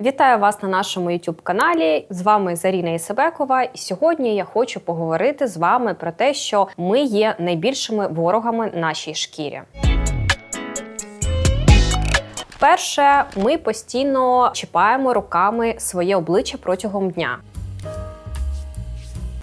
Вітаю вас на нашому youtube каналі. З вами Заріна Ісебекова. І сьогодні я хочу поговорити з вами про те, що ми є найбільшими ворогами нашій шкірі. Перше, ми постійно чіпаємо руками своє обличчя протягом дня.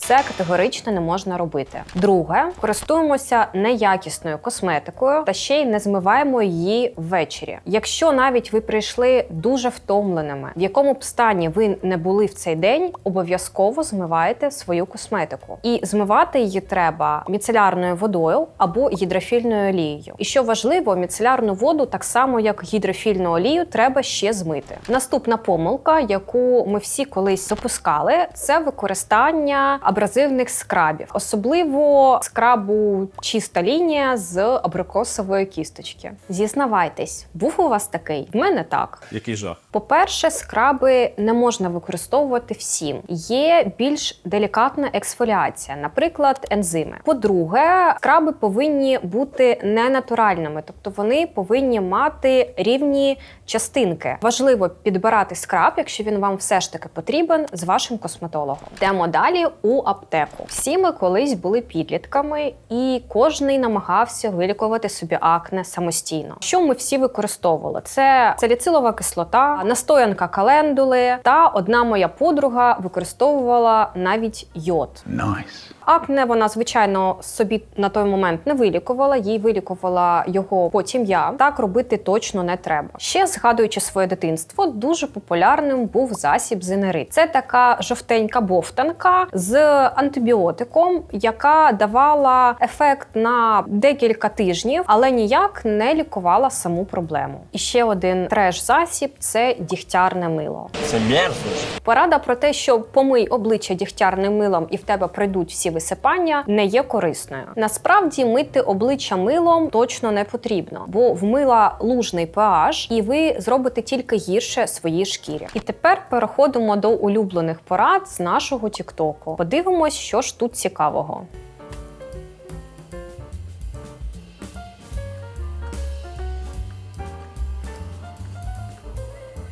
Це категорично не можна робити. Друге, користуємося неякісною косметикою та ще й не змиваємо її ввечері. Якщо навіть ви прийшли дуже втомленими, в якому б стані ви не були в цей день, обов'язково змиваєте свою косметику. І змивати її треба міцелярною водою або гідрофільною олією. І що важливо, міцелярну воду, так само як гідрофільну олію, треба ще змити. Наступна помилка, яку ми всі колись допускали, це використання абразивних скрабів, особливо скрабу чиста лінія з абрикосової кісточки. Зізнавайтесь, був у вас такий? В мене так. Який жах? По-перше, скраби не можна використовувати всім. Є більш делікатна ексфоліація, наприклад, ензими. По-друге, скраби повинні бути ненатуральними, тобто вони повинні мати рівні частинки. Важливо підбирати скраб, якщо він вам все ж таки потрібен, з вашим косметологом. Йдемо далі у аптеку. Всі ми колись були підлітками, і кожний намагався вилікувати собі акне самостійно. Що ми всі використовували? Це саліцилова кислота, настоянка календули, та одна моя подруга використовувала навіть йод. Nice. Акне вона, звичайно, собі на той момент не вилікувала, їй вилікувала його потім я. Так робити точно не треба. Ще згадуючи своє дитинство, дуже популярним був засіб зинерит. Це така жовтенька бовтанка з антибіотиком, яка давала ефект на декілька тижнів, але ніяк не лікувала саму проблему. І ще один треш-засіб це дігтярне мило. Це мерзость. Порада про те, що помий обличчя дігтярним милом і в тебе пройдуть всі висипання, не є корисною. Насправді мити обличчя милом точно не потрібно, бо в мила лужний pH, і ви зробите тільки гірше своїй шкірі. І тепер переходимо до улюблених порад з нашого Тіктоку. Подивимось, що ж тут цікавого.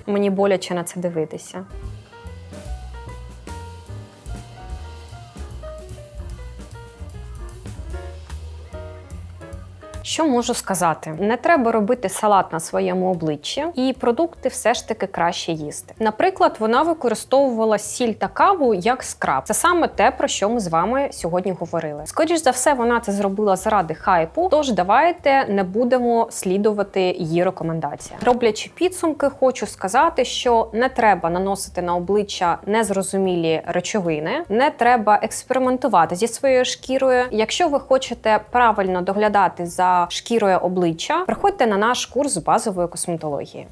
Мені боляче на це дивитися. Що можу сказати? Не треба робити салат на своєму обличчі, і продукти все ж таки краще їсти. Наприклад, вона використовувала сіль та каву як скраб. Це саме те, про що ми з вами сьогодні говорили. Скоріш за все, вона це зробила заради хайпу. Тож давайте не будемо слідувати її рекомендаціям. Роблячи підсумки, хочу сказати, що не треба наносити на обличчя незрозумілі речовини, не треба експериментувати зі своєю шкірою. Якщо ви хочете правильно доглядати за шкірою обличчя, приходьте на наш курс базової косметології.